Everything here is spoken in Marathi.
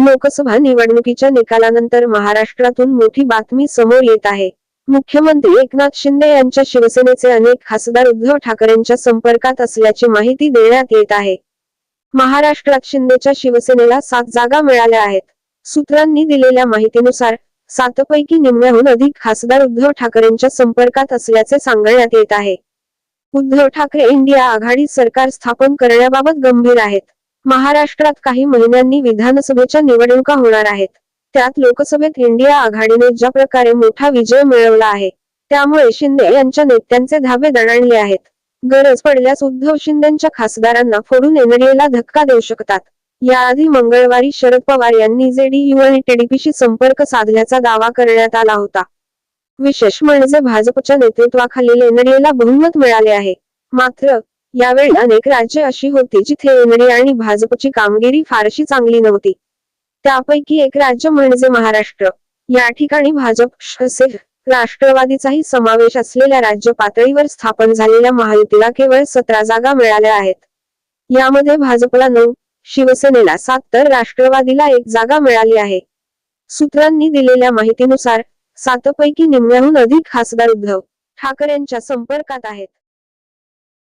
लोकसभा निवडणुकीच्या निकालानंतर महाराष्ट्रातून मोठी बातमी समोर येत आहे. मुख्यमंत्री एकनाथ शिंदे यांच्या शिवसेनेचे अनेक खासदार उद्धव ठाकरेंच्या संपर्कात असल्याची माहिती देण्यात येत आहे. महाराष्ट्रात शिंदेच्या शिवसेनेला सात जागा मिळाल्या आहेत. सूत्रांनी दिलेल्या माहितीनुसार सातपैकी निम्म्याहून अधिक खासदार उद्धव ठाकरेंच्या संपर्कात असल्याचे सांगण्यात येत आहे. उद्धव ठाकरे इंडिया आघाडी सरकार स्थापन करण्याबाबत गंभीर आहेत. महाराष्ट्रात काही महिन्यांनी विधानसभेच्या निवडणुका होणार आहेत. त्यात लोकसभेत इंडिया आघाडीने ज्या प्रकारे मोठा विजय मिळवला आहे त्यामुळे शिंदे यांच्या नेत्यांचे धाबे दणाणले आहेत. गरज पडल्यास उद्धव शिंदेच्या खासदारांना फोडून एनडीएला धक्का देऊ शकतात. याआधी मंगळवारी शरद पवार यांनी जेडीयू आणि टीडीपीशी संपर्क साधल्याचा दावा करण्यात आला होता. विशेष म्हणजे भाजपच्या नेतृत्वाखालील एनडीएला बहुमत मिळाले आहे. मात्र यावेळी अनेक राज्य अशी होती जिथे एनडीए आणि भाजपची कामगिरी फारशी चांगली नव्हती. त्यापैकी एक राज्य म्हणजे महाराष्ट्र. या ठिकाणी भाजप राष्ट्रवादीचाही समावेश असलेल्या राज्य पातळीवर स्थापन झालेल्या महायुतीला केवळ सतरा जागा मिळाल्या आहेत. यामध्ये भाजपला नऊ शिवसेनेला सात तर राष्ट्रवादीला एक जागा मिळाली आहे. सूत्रांनी दिलेल्या माहितीनुसार सातपैकी निम्म्याहून अधिक खासदार उद्धव ठाकरेंच्या संपर्कात आहेत.